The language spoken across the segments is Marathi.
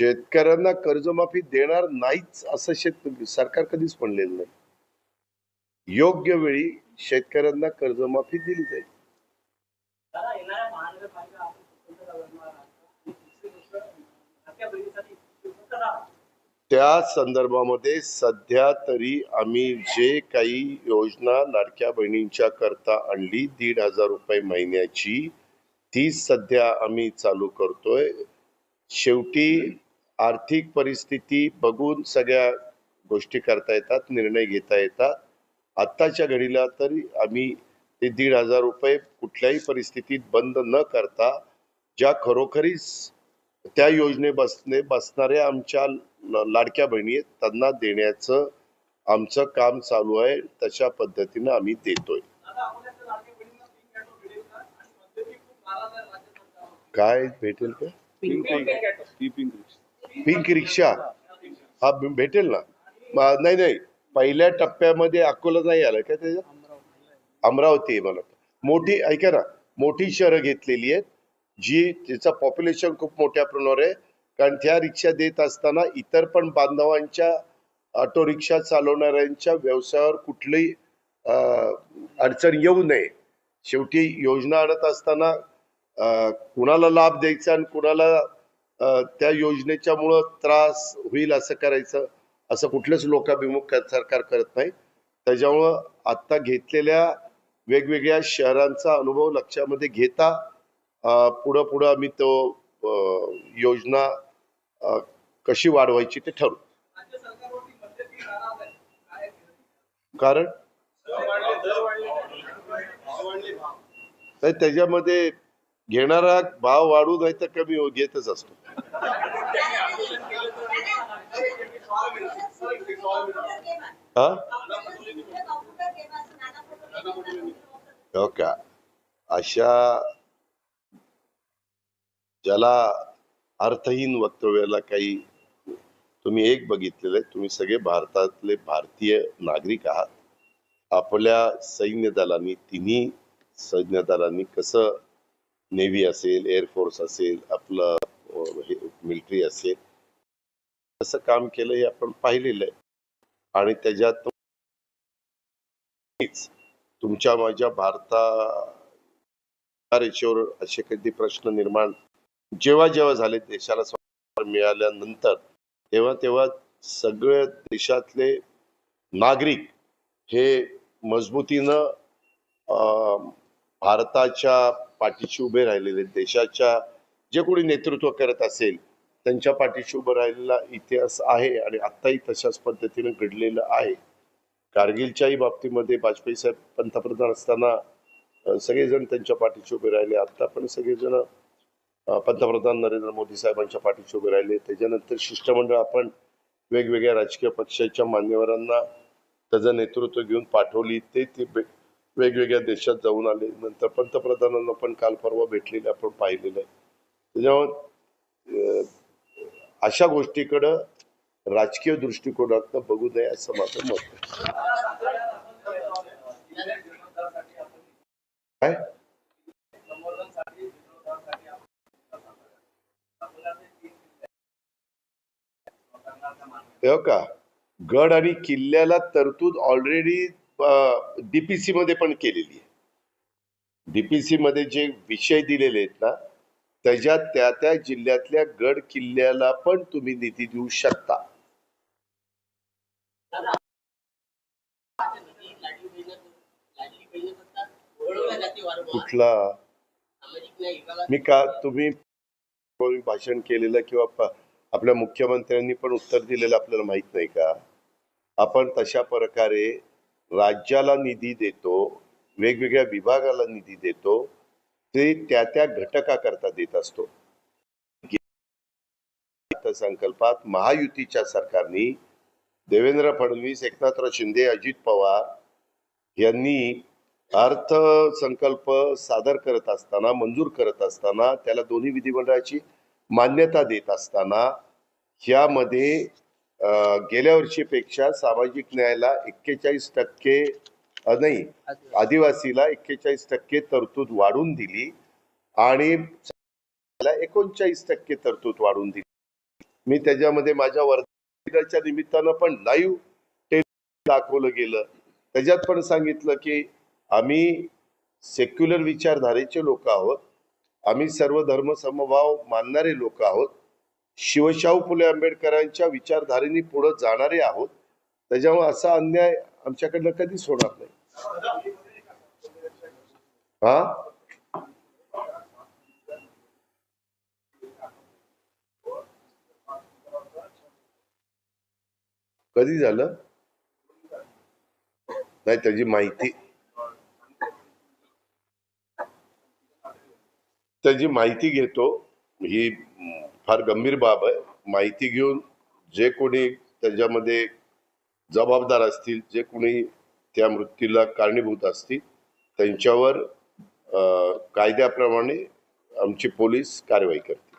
शेतकऱ्यांना कर्जमाफी देणार नाहीच असं शेत सरकार कधीच म्हणलेलं नाही. योग्य वेळी शेतकऱ्यांना कर्जमाफी दिली जाईल. त्या संदर्भामध्ये सध्या तरी आम्ही जे काही योजना लाडक्या बहिणींच्या करता आणली दीड हजार रुपये महिन्याची ती सध्या आम्ही चालू करतोय. शेवटी आर्थिक परिस्थिती बघून सगळ्या गोष्टी करता येतात निर्णय घेता येतात. आत्ताच्या घडीला तरी आम्ही ते दीड हजार रुपये कुठल्याही परिस्थितीत बंद न करता ज्या खरोखरीच त्या योजने बसणे बसणाऱ्या आमच्या लाडक्या बहिणी आहेत त्यांना देण्याचं आमचं काम चालू आहे तशा पद्धतीनं आम्ही देतोय. काय भेटेल का पिंक रिक्षा हा भेटेल ना? नाही नाही. पहिल्या टप्प्यामध्ये अकोला नाही आलं काय त्याच्या अमरावती आहे मला मोठी ऐका ना मोठी शहरं घेतलेली आहेत जी तिचं पॉप्युलेशन खूप मोठ्या प्रमाणावर आहे. कारण त्या रिक्षा देत असताना इतर पण बांधवांच्या ऑटो रिक्षा चालवणाऱ्यांच्या व्यवसायावर कुठलीही अडचण येऊ नये. शेवटी योजना आणत असताना कुणाला लाभ द्यायचा आणि कुणाला त्या योजनेच्यामुळं त्रास होईल असं करायचं असं कुठलंच लोकाभिमुख सरकार करत नाही त्याच्यामुळं आत्ता घेतलेल्या वेगवेगळ्या शहरांचा अनुभव लक्षामध्ये घेता पुढं पुढं आम्ही तो योजना कशी वाढवायची ते ठरवू. कारण? त्याच्यामध्ये घेणारा भाव वाढू नाही तर कमी हो- घेतच असतो. हा? हो का अशा ज्याला अर्थहीन वक्तव्याला काही तुम्ही एक बघितलेलं आहे. तुम्ही सगळे भारतातले भारतीय नागरिक आहात. आपल्या सैन्य दलांनी तिन्ही सैन्य दलांनी कसं नेव्ही असेल एअरफोर्स असेल आपलं मिलिटरी असेल कसं काम केलं हे आपण पाहिलेलं आहे. आणि त्याच्यात तुमच्या माझ्या भारता रेषेवर असे कधी प्रश्न निर्माण जेव्हा जेव्हा झाले देशाला स्वातंत्र्य मिळाल्यानंतर तेव्हा तेव्हा सगळ्या देशातले नागरिक हे मजबूतीनं अं, भारताच्या पाठीशी उभे राहिलेले देशाच्या जे कोणी नेतृत्व करत असेल त्यांच्या पाठीशी उभं राहिलेला इतिहास आहे आणि आत्ताही तशाच पद्धतीनं घडलेलं आहे. कारगिलच्याही बाबतीमध्ये वाजपेयी साहेब पंतप्रधान असताना सगळेजण त्यांच्या पाठीशी उभे राहिले. आता पण सगळेजण पंतप्रधान नरेंद्र मोदी साहेबांच्या पाठीशी उभे राहिले. त्याच्यानंतर शिष्टमंडळ आपण वेगवेगळ्या राजकीय पक्षाच्या मान्यवरांना त्याचं नेतृत्व घेऊन पाठवली. ते ते वेगवेगळ्या देशात जाऊन आले. नंतर पंतप्रधानांना पण काल परवा भेटलेले आपण पाहिलेलं. आहे त्याच्यामुळे अशा गोष्टीकडं राजकीय दृष्टिकोनातनं बघू नये असं माझं मत काय? का गड आणि किल्ल्याला तरतूद ऑलरेडी डीपीसी मध्ये पण केलेली आहे. डीपीसी मध्ये जे विषय दिलेले आहेत ना त्याच्यात त्या त्या जिल्ह्यातल्या गड किल्ल्याला पण तुम्ही निधी देऊ शकता. कुठला? मी का तुम्ही भाषण केलेलं किंवा आपल्या मुख्यमंत्र्यांनी पण उत्तर दिलेलं आपल्याला माहीत नाही का? आपण तशा प्रकारे राज्याला निधी देतो वेगवेगळ्या विभागाला निधी देतो ते त्या त्या घटकाकरता देत असतो. अर्थसंकल्पात महायुतीच्या सरकारने देवेंद्र फडणवीस एकनाथराव शिंदे अजित पवार यांनी अर्थसंकल्प सादर करत असताना मंजूर करत असताना त्याला दोन्ही विधिमंडळाची मान्यता देत असताना ह्यामध्ये गेल्या वर्षीपेक्षा सामाजिक न्यायाला एक्केचाळीस टक्के नाही आदिवासीला एक्केचाळीस टक्के तरतूद वाढून दिली आणि एकोणचाळीस टक्के तरतूद वाढून दिली. मी त्याच्यामध्ये माझ्या वर्धाच्या निमित्तानं पण लाईव्ह दाखवलं गेलं. त्याच्यात पण सांगितलं की आम्ही सेक्युलर विचारधारेचे लोक आहोत. आम्ही सर्व धर्म समभाव मानणारे लोक आहोत. शिवशाहू फुले आंबेडकरांच्या विचारधारेने पुढे जाणारे आहोत. त्याच्यामुळे असा अन्याय आमच्याकडनं कधीच होणार नाही. हा? कधी झालं? नाही त्याची माहिती. त्याची माहिती घेतो. ही फार गंभीर बाब आहे. माहिती घेऊन जे कोणी त्याच्यामध्ये जबाबदार असतील जे कोणी त्या मृत्यूला कारणीभूत असतील त्यांच्यावर कायद्याप्रमाणे आमचे पोलीस कारवाई घेतला.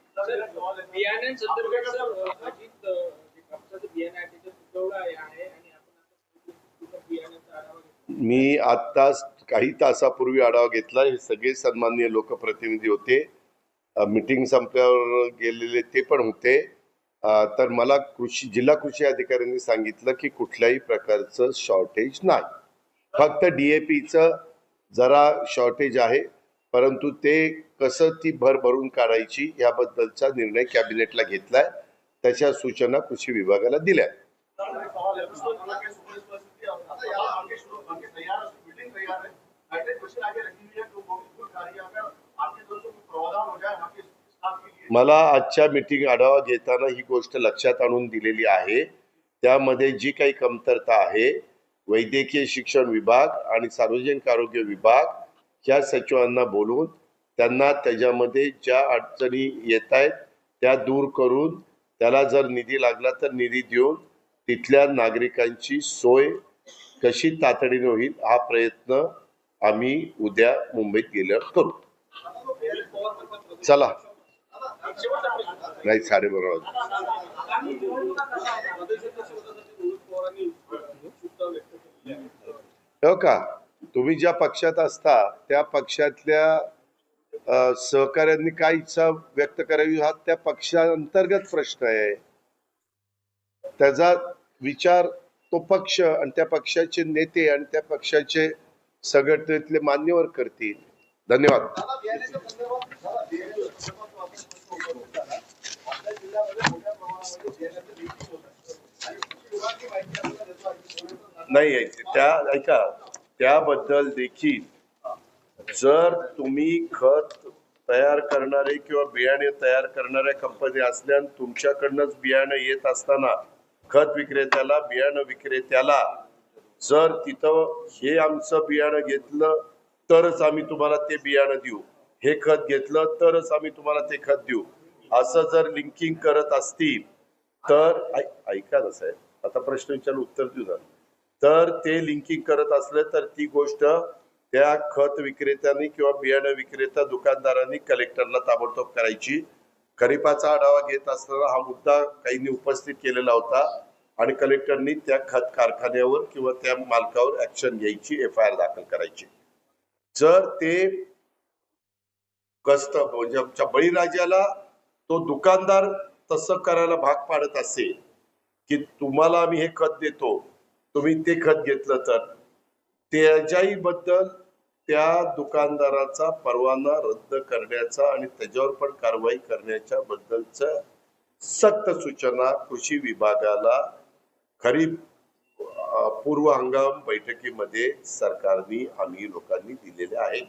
मी आत्ताच काही तासापूर्वी आढावा घेतला हे सगळे सन्माननीय लोकप्रतिनिधी होते. मीटिंग संपल्यावर गेलेले ते पण होते. तर मला कृषी जिल्हा कृषी अधिकाऱ्यांनी सांगितलं की कुठल्याही प्रकारचं शॉर्टेज नाही. फक्त डीएपीचं जरा शॉर्टेज आहे परंतु ते कसं ती भर भरून काढायची याबद्दलचा निर्णय कॅबिनेटला घेतलाय. त्याच्या सूचना कृषी विभागाला दिल्या मला आजच्या मीटिंग आढावा घेताना ही गोष्ट लक्षात आणून दिलेली आहे. त्यामध्ये जी काही कमतरता आहे वैद्यकीय शिक्षण विभाग आणि सार्वजनिक आरोग्य विभाग या सचिवांना बोलून त्यांना त्याच्यामध्ये ज्या अडचणी येत आहेत त्या दूर करून त्याला जर निधी लागला तर निधी देऊन तिथल्या नागरिकांची सोय कशी तातडीने होईल हा प्रयत्न आम्ही उद्या मुंबईत गेल्यावर करू. चला. नाही साडेबारा बरोबर हो का? तुम्ही ज्या पक्षात असता त्या पक्षातल्या सहकाऱ्यांनी काय इच्छा व्यक्त करावी हा त्या पक्षांतर्गत प्रश्न आहे. त्याचा विचार तो पक्ष आणि त्या पक्षाचे नेते आणि त्या पक्षाचे संघटनेतले मान्यवर करतील. धन्यवाद. नाही त्या ऐका त्याबद्दल देखील जर तुम्ही खत तयार करणारे किंवा बियाणे तयार करणाऱ्या कंपनी असल्या तुमच्याकडनंच बियाणं येत असताना खत विक्रेत्याला बियाणं विक्रेत्याला जर तिथं हे आमचं बियाणं घेतलं तरच आम्ही तुम्हाला ते बियाणं देऊ. हे खत घेतलं तरच आम्ही तुम्हाला ते खत देऊ. असं जर लिंकिंग करत असतील तर ऐका ना साहेब आता प्रश्न विचार उत्तर देऊ ना. तर ते लिंकिंग करत असलं तर ती गोष्ट त्या खत विक्रेत्यांनी किंवा बियाणं विक्रेता दुकानदारांनी कलेक्टरला ताबडतोब करायची. खरीपाचा आढावा घेत असताना हा मुद्दा काहींनी उपस्थित केलेला होता आणि कलेक्टरनी त्या खत कारखान्यावर किंवा त्या मालकावर ऍक्शन घ्यायची एफ आय आर दाखल करायची. जर ते कस्त म्हणजे आमच्या बळीराजाला तो दुकानदार तसं करायला भाग पाडत असेल की तुम्हाला आम्ही हे खत देतो तुम्ही ते खत घेतलं तर. त्याच्याही बद्दल त्या दुकानदाराचा परवाना रद्द करण्याचा आणि त्याच्यावर पण कारवाई करण्याच्या बद्दलच सक्त सूचना कृषी विभागाला खरीप पूर्व हंगाम बैठकीमध्ये सरकारने आम्ही लोकांनी दिलेल्या आहेत.